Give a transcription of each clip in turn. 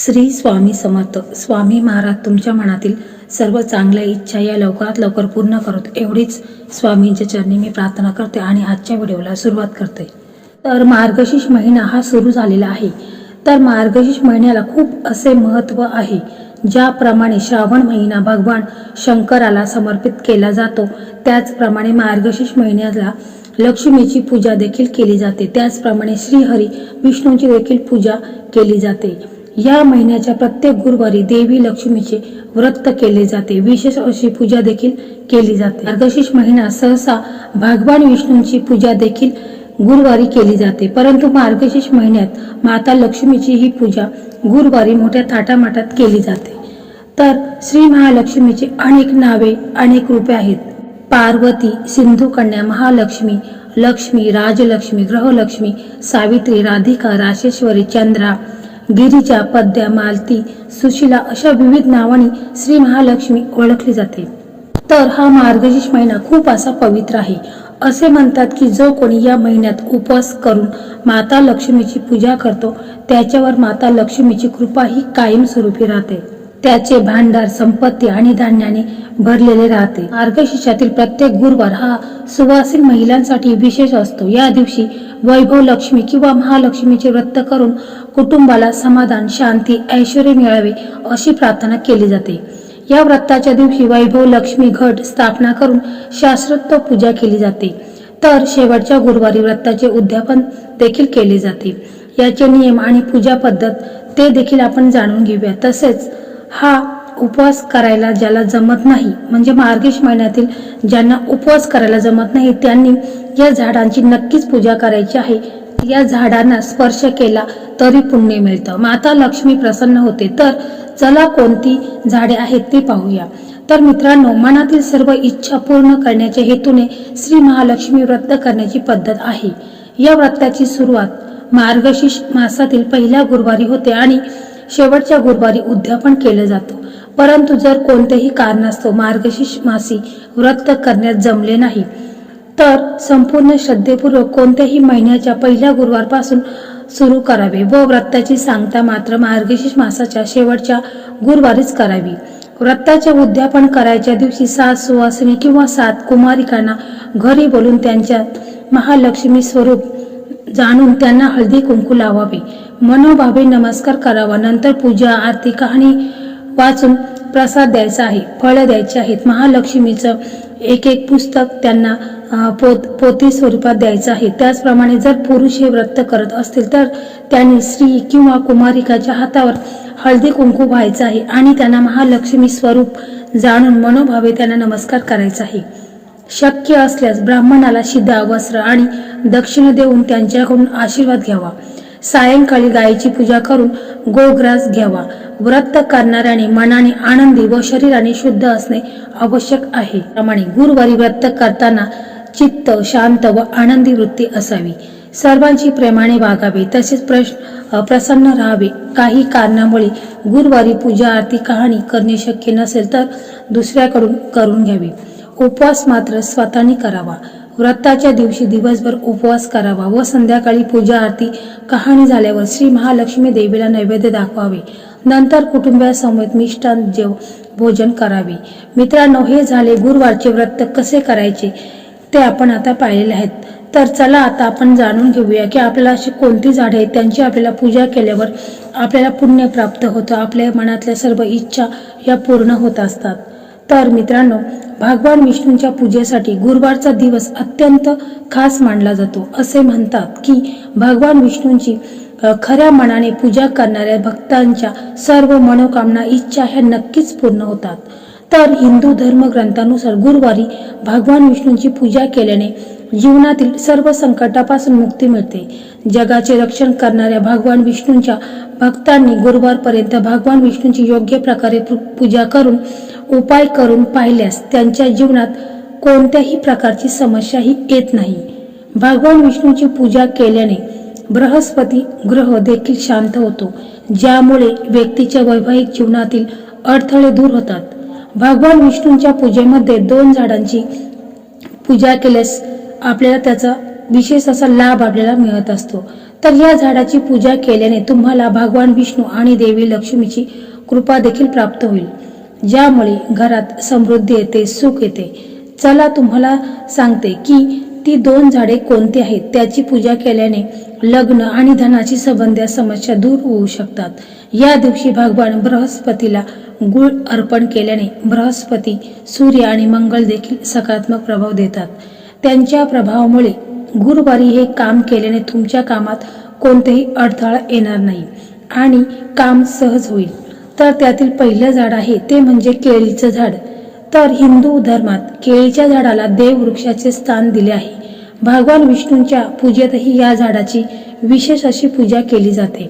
श्री स्वामी समर्थ. स्वामी महाराज तुमच्या मनातील सर्व चांगल्या इच्छा या लवकरात लवकर पूर्ण करत. एवढीच स्वामींच्या चरणी मी प्रार्थना करते आणि आजच्या व्हिडिओला सुरुवात करते. तर मार्गशीर्ष महिना हा सुरू झालेला आहे. तर मार्गशीर्ष महिन्याला खूप असे महत्त्व आहे ज्याप्रमाणे श्रावण महिना भगवान शंकराला समर्पित केला जातो. त्याचप्रमाणे मार्गशीर्ष महिन्याला लक्ष्मीची पूजा देखील केली जाते. त्याचप्रमाणे श्रीहरी विष्णूंची देखील पूजा केली जाते. या महिन्याच्या प्रत्येक गुरुवारी देवी लक्ष्मीचे व्रत केले जाते. विशेष अशी पूजा देखील केली जाते. मार्गशीर्ष महिना सहसा भगवान विष्णूंची पूजा देखील गुरुवारी केली जाते. परंतु मार्गशीर्ष महिन्यात माता लक्ष्मीची ही पूजा गुरुवारी मोठ्या थाटामाटात केली जाते. तर श्री महालक्ष्मीची अनेक नावे अनेक रूपे आहेत. पार्वती सिंधू कन्या महालक्ष्मी लक्ष्मी राजलक्ष्मी ग्रहलक्ष्मी सावित्री राधिका राशेश्वरी चंद्रा गिरीजा पद्या मालती सुशिला अशा विविध नावांनी श्री महालक्ष्मी ओळखली जाते. तर हा मार्गशीर्ष महिना खूप असा पवित्र आहे. असे म्हणतात की जो कोणी या महिन्यात उपवास करून माता लक्ष्मीची पूजा करतो त्याच्यावर माता लक्ष्मीची कृपा ही कायमस्वरूपी राहते. त्याचे भांडार संपत्ती आणि धान्याने भरलेले राहते. मार्गशीर्षातील प्रत्येक गुरुवार हा सुवासिक महिलांसाठी विशेष असतो. या दिवशी वैभव लक्ष्मी किंवा महालक्ष्मीचे व्रत करून कुटुंबाला समाधान शांती ऐश्वर मिळावे अशी प्रार्थना केली जाते. या व्रताच्या दिवशी वैभव लक्ष्मी घट स्थापना करून शास्त्रोक्त पूजा केली जाते. तर शेवटच्या गुरुवारी व्रताचे उद्यापन देखील केले जाते. याचे नियम आणि पूजा पद्धत ते देखील आपण जाणून घेऊया. तसेच हा उपवास करायला ज्याला जमत नाही म्हणजे मार्गेश महिन्यातील ज्यांना उपवास करायला जमत नाही त्यांनी या झाडांची नक्कीच पूजा करायची आहे. या झाडांना स्पर्श केला तरी पुण्य मिळतं. माता लक्ष्मी प्रसन्न होते. तर चला कोणती झाडे आहेत ती पाहूया. तर मित्रांनो मनातील सर्व इच्छा पूर्ण करण्याच्या हेतूने श्री महालक्ष्मी व्रत करण्याची पद्धत आहे. या व्रताची सुरुवात मार्गशीर्ष मासातील पहिल्या गुरुवारी होते आणि शेवटच्या गुरुवारी उद्यापन केलं जातं. परंतु जर कोणत्याही कारणास्तव मार्गशीर्ष मासी व्रत करण्यात जमले नाही तर संपूर्ण श्रद्धेपूर्वक कोणत्याही महिन्याच्या पहिल्या गुरुवारपासून सुरू करावे व व्रताची सांगता मात्र मार्गशीर्ष मासाच्या शेवटच्या गुरुवारीच करावी. व्रताचे उद्यापन करायच्या दिवशी सात सुवासिनी किंवा सात कुमारिकांना घरी बोलून त्यांच्या महालक्ष्मी स्वरूप जाणून त्यांना हळदी कुंकू लावावे. मनोभावे नमस्कार करावा. नंतर पूजा आरती कहाणी वाचून प्रसाद द्यायचा आहे. फळं द्यायची आहेत. महालक्ष्मीचं एक एक पुस्तक त्यांना पोत पोती स्वरूपात द्यायचं आहे. त्याचप्रमाणे जर पुरुष हे व्रत करत असतील तर त्यांनी स्त्री किंवा कुमारिकाच्या हातावर हळदी कुंकू व्हायचं आहे आणि त्यांना महालक्ष्मी स्वरूप जाणून मनोभावे त्यांना नमस्कार करायचा आहे. शक्य असल्यास ब्राह्मणाला शिदा वस्त्र आणि दक्षिण देऊन त्यांच्याकडून आशीर्वाद घ्यावा. सायंकाळी गायीची पूजा करून गोग्रास घ्यावा. व्रत करणाऱ्याने मनाने आनंदी व शरीराने शुद्ध असणे आवश्यक आहे. प्रमाणे गुरुवारी व्रत करताना चित्त शांत व आनंदी वृत्ती असावी. सर्वांची प्रेमाने वागावे तसेच प्रश्न प्रसन्न राहावे. काही कारणामुळे गुरुवारी पूजा आरती कहाणी करणे शक्य नसेल तर दुसऱ्याकडून करून घ्यावी. उपवास मात्र स्वतःने करावा. व्रताच्या दिवशी दिवसभर उपवास करावा व संध्याकाळी पूजा आरती कहाणी झाल्यावर श्री महालक्ष्मी देवीला नैवेद्य दाखवावे. नंतर कुटुंबियासमवेत मिष्टान जेव भोजन करावे. मित्रांनो हे झाले गुरुवारचे व्रत. कसे करायचे ते आपण आता पाहिलेले आहेत. तर चला आता आपण जाणून घेऊया की आपल्याला अशी कोणती झाडे आहेत त्यांची आपल्याला पूजा केल्यावर आपल्याला पुण्य प्राप्त होतं. आपल्या मनातल्या सर्व इच्छा या पूर्ण होत असतात. तर मित्रांनो भगवान विष्णूंच्या पूजेसाठी गुरुवारचा दिवस अत्यंत खास मानला जातो. असे म्हणतात की भगवान विष्णूंची खऱ्या मनाने पूजा करणाऱ्या भक्तांच्या सर्व मनोकामना इच्छा ह्या नक्कीच पूर्ण होतात. तर हिंदू धर्मग्रंथानुसार गुरुवारी भगवान विष्णूंची पूजा केल्याने जीवनातील सर्व संकटापासून मुक्ती मिळते. जगाचे रक्षण करणाऱ्या भगवान विष्णूंच्या भक्तांनी गुरुवारपर्यंत भगवान विष्णूंची योग्य प्रकारे पूजा करून उपाय करून पाहिल्यास त्यांच्या जीवनात कोणत्याही प्रकारची समस्याही येत नाही. भगवान विष्णूची पूजा केल्याने बृहस्पती ग्रह देखील शांत होतो ज्यामुळे व्यक्तीच्या वैवाहिक जीवनातील अडथळे दूर होतात. भगवान विष्णूंच्या पूजेमध्ये दोन झाडांची पूजा केल्यास आपल्याला त्याचा विशेष असा लाभ आपल्याला मिळत असतो. तर या झाडाची पूजा केल्याने तुम्हाला भगवान विष्णू आणि देवी लक्ष्मीची कृपा देखील प्राप्त होईल. ज्यामुळे घरात समृद्धी येते सुख येते. चला तुम्हाला सांगते की ती दोन झाडे कोणती आहेत त्याची पूजा केल्याने लग्न आणि धनाची संबंधी समस्या दूर होऊ शकतात. या दिवशी भगवान बृहस्पतीला गुळ अर्पण केल्याने बृहस्पती सूर्य आणि मंगळ देखील सकारात्मक प्रभाव देतात. त्यांच्या प्रभावामुळे गुरुवारी हे काम केल्याने तुमच्या कामात कोणतेही अडथळा येणार नाही आणि काम सहज होईल. तर त्यातील पहिलं झाड आहे ते म्हणजे केळीचं झाड. तर हिंदू धर्मात केळीच्या झाडाला देववृक्षाचे स्थान दिले आहे. भगवान विष्णूंच्या पूजेतही या झाडाची विशेष अशी पूजा केली जाते.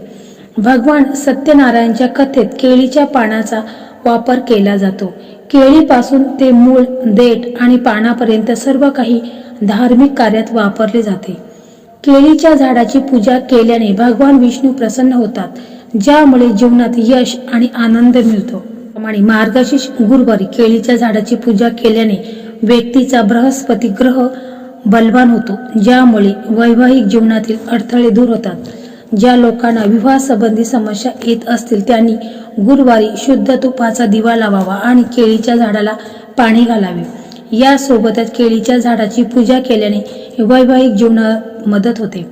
भगवान सत्यनारायणच्या कथेत केळीच्या पानाचा वापर केला जातो. केळीपासून ते मूळ देठ आणि पानापर्यंत सर्व काही धार्मिक कार्यात वापरले जाते. केळीच्या झाडाची पूजा केल्याने भगवान विष्णू प्रसन्न होतात ज्यामुळे जीवनात यश आणि आनंद मिळतो. आणि मार्गशीर्ष गुरुवारी केळीच्या झाडाची पूजा केल्याने व्यक्तीचा बृहस्पती ग्रह बलवान होतो ज्यामुळे वैवाहिक जीवनातील अडथळे दूर होतात. ज्या लोकांना विवाह संबंधी समस्या येत असतील त्यांनी गुरुवारी शुद्ध तुपाचा दिवा लावावा आणि केळीच्या झाडाला पाणी घालावे. यासोबतच केळीच्या झाडाची पूजा केल्याने वैवाहिक जीवनात मदत होते.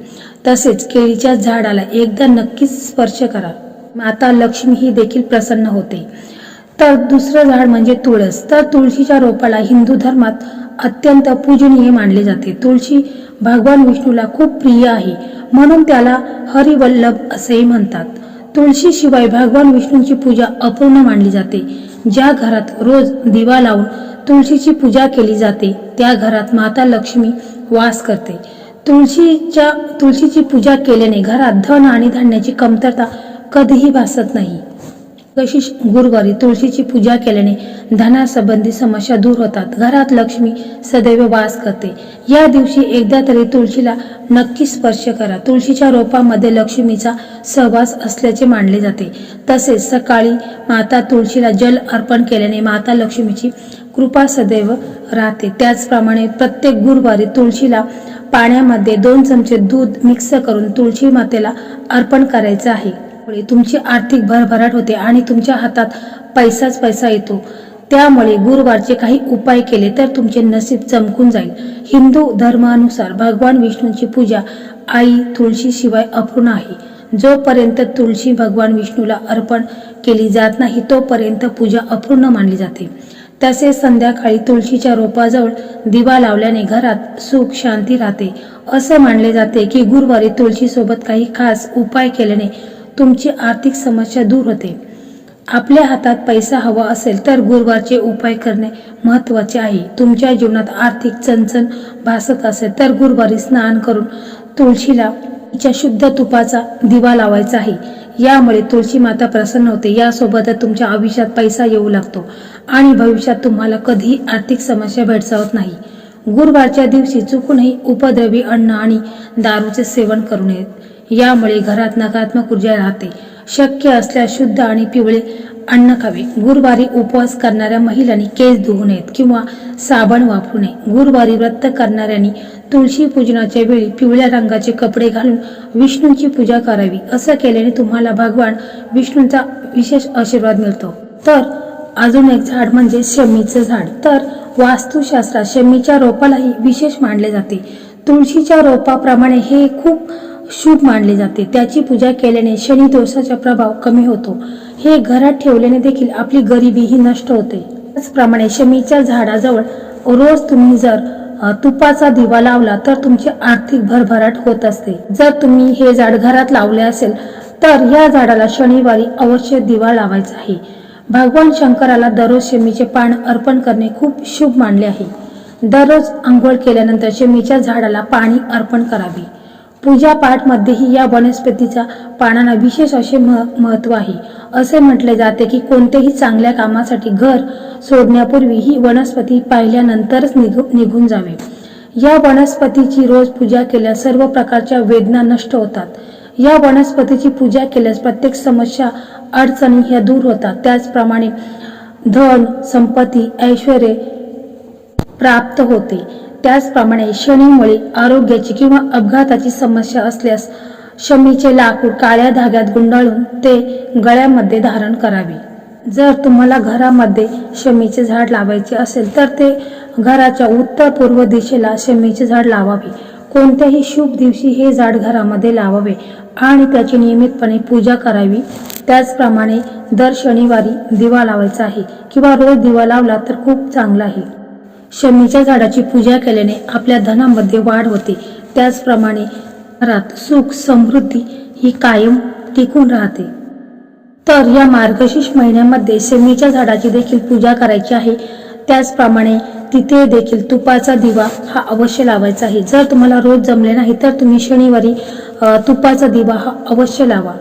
तसेच केळीच्या झाडाला एकदा नक्कीच स्पर्श करा. माता लक्ष्मी ही देखील प्रसन्न होते. तर दुसरं झाड म्हणजे तुळस. तर तुळशीच्या रोपाला हिंदू धर्मात अत्यंत पूजनीय मानले जाते. तुळशी भगवान विष्णूला खूप प्रिय आहे. म्हणून त्याला हरिवल्लभ असेही म्हणतात. तुळशीशिवाय भगवान विष्णूंची पूजा अपूर्ण मानली जाते. ज्या घरात रोज दिवा लावून तुळशीची पूजा केली जाते. त्या घरात माता लक्ष्मी वास करते. तुळशीच्या तुळशीची पूजा केल्याने घरात धन आणि धान्याची कमतरता कधीही भासत नाही. कशिश गुरुवारी तुळशीची पूजा केल्याने धनासंबंधी समस्या दूर होतात. घरात लक्ष्मी सदैव वास करते. या दिवशी एकदा तरी तुळशीला नक्की स्पर्श करा. तुळशीच्या रोपामध्ये लक्ष्मीचा सहवास असल्याचे मानले जाते. तसेच सकाळी माता तुळशीला जल अर्पण केल्याने माता लक्ष्मीची कृपा सदैव राहते. त्याचप्रमाणे प्रत्येक गुरुवारी तुळशीला पाण्यामध्ये दोन चमचे दूध मिक्स करून तुळशी मातेला अर्पण करायचं आहे. त्यामुळे तुमची आर्थिक भरभराट होते आणि तुमच्या हातात पैसाच पैसा येतो. त्यामुळे गुरुवारचे काही उपाय केले तर तुमचे नसीब चमकून जाईल. हिंदू धर्मानुसार भगवान विष्णूंची पूजा आई तुळशी शिवाय अपूर्ण आहे. जोपर्यंत तुळशी भगवान विष्णूला अर्पण केली जात नाही तोपर्यंत पूजा अपूर्ण मानली जाते. तसेच संध्याकाळी तुळशीच्या रोपाजवळ दिवा लावल्याने घरात सुख शांती राहते. असे मानले जाते की गुरुवारी तुळशीसोबत काही खास उपाय केल्याने तुमची आर्थिक समस्या दूर होते. आपल्या हातात पैसा हवा असेल तर गुरुवारचे उपाय करणे महत्त्वाचे आहे. तुमच्या जीवनात आर्थिक चणचण भासत असेल तर गुरुवारी स्नान करून तुळशीला तिच्या शुद्ध तुपाचा दिवा लावायचा आहे. यामुळे तुळशी माता प्रसन्न होते. यासोबतच तुमच्या आयुष्यात पैसा येऊ लागतो आणि भविष्यात तुम्हाला कधीही आर्थिक समस्या भेडसावत नाही. गुरुवारच्या दिवशी चुकूनही उपद्रवी अन्न आणि दारूचे सेवन करू नयेत यामुळे घरात नकारात्मक ऊर्जा राहते. शक्य असल्यास शुद्ध आणि पिवळे अन्न खावे गुरुवारी उपवास करणाऱ्या महिलांनी केस धुवू नयेत किंवा साबण वापरू नये. गुरुवारी व्रत करणाऱ्यांनी तुळशी पूजनाच्या वेळी पिवळ्या रंगाचे कपडे घालून विष्णूंची पूजा करावी. असं केल्याने तुम्हाला भगवान विष्णूंचा विशेष आशीर्वाद मिळतो. तर अजून एक झाड म्हणजे शमीचं झाड. तर वास्तुशास्त्रात शमीच्या रोपालाही विशेष मानले जाते. तुळशीच्या रोपाप्रमाणे हे खूप शुभ मानले जाते. त्याची पूजा केल्याने शनी दोषाचा प्रभाव कमी होतो. हे घरात ठेवल्याने देखील आपली गरिबी ही नष्ट होते. त्याचप्रमाणे शमीच्या झाडाजवळ रोज तुम्ही जर तुपाचा दिवा लावला तर तुमची आर्थिक भरभराट होत असते. जर तुम्ही हे झाड घरात लावले असेल तर या झाडाला शनिवारी अवश्य दिवा लावायचा आहे. भगवान शंकराला दररोज शमीचे पान अर्पण करणे खूप शुभ मानले आहे. दररोज आंघोळ केल्यानंतर शमीच्या झाडाला पाणी अर्पण करावे. पूजा पाठमध्येही या वनस्पतीच्या पानांना विशेष असे मह- महत्त्व आहे. असे म्हटले जाते की कोणत्याही चांगल्या कामासाठी घर सोडण्यापूर्वी ही वनस्पती पाहिल्यानंतरच निघू- निघून जावे. या वनस्पतीची रोज पूजा केल्यास सर्व प्रकारच्या वेदना नष्ट होतात. या वनस्पतीची पूजा केल्यास प्रत्येक समस्या अडचणी ह्या दूर होतात. त्याचप्रमाणे धन संपत्ती ऐश्वर प्राप्त होते. त्याचप्रमाणे शनीमुळे आरोग्याची किंवा अपघाताची समस्या असल्यास शमीचे लाकूड काळ्या धाग्यात गुंडाळून ते गळ्यामध्ये धारण करावे. जर तुम्हाला घरामध्ये शमीचे झाड लावायचे असेल तर ते घराच्या उत्तर पूर्व दिशेला शमीचे झाड लावावे. कोणत्याही शुभ दिवशी हे झाड घरामध्ये लावावे आणि त्याची नियमितपणे पूजा करावी. त्याचप्रमाणे दर शनिवारी दिवा लावायचा आहे किंवा रोज दिवा लावला तर खूप चांगला आहे. शमीच्या झाडाची पूजा केल्याने आपल्या धनामध्ये वाढ होते. त्याचप्रमाणे घरात सुख समृद्धी ही कायम टिकून राहते. तर या मार्गशीर्ष महिन्यामध्ये सेमीच्या झाडाची देखील पूजा करायची आहे. त्याचप्रमाणे तिथे देखील तुपाचा दिवा हा अवश्य लावायचा आहे. जर तुम्हाला रोज जमले नाही तर तुम्ही शनिवारी तुपाचा दिवा हा अवश्य लावा.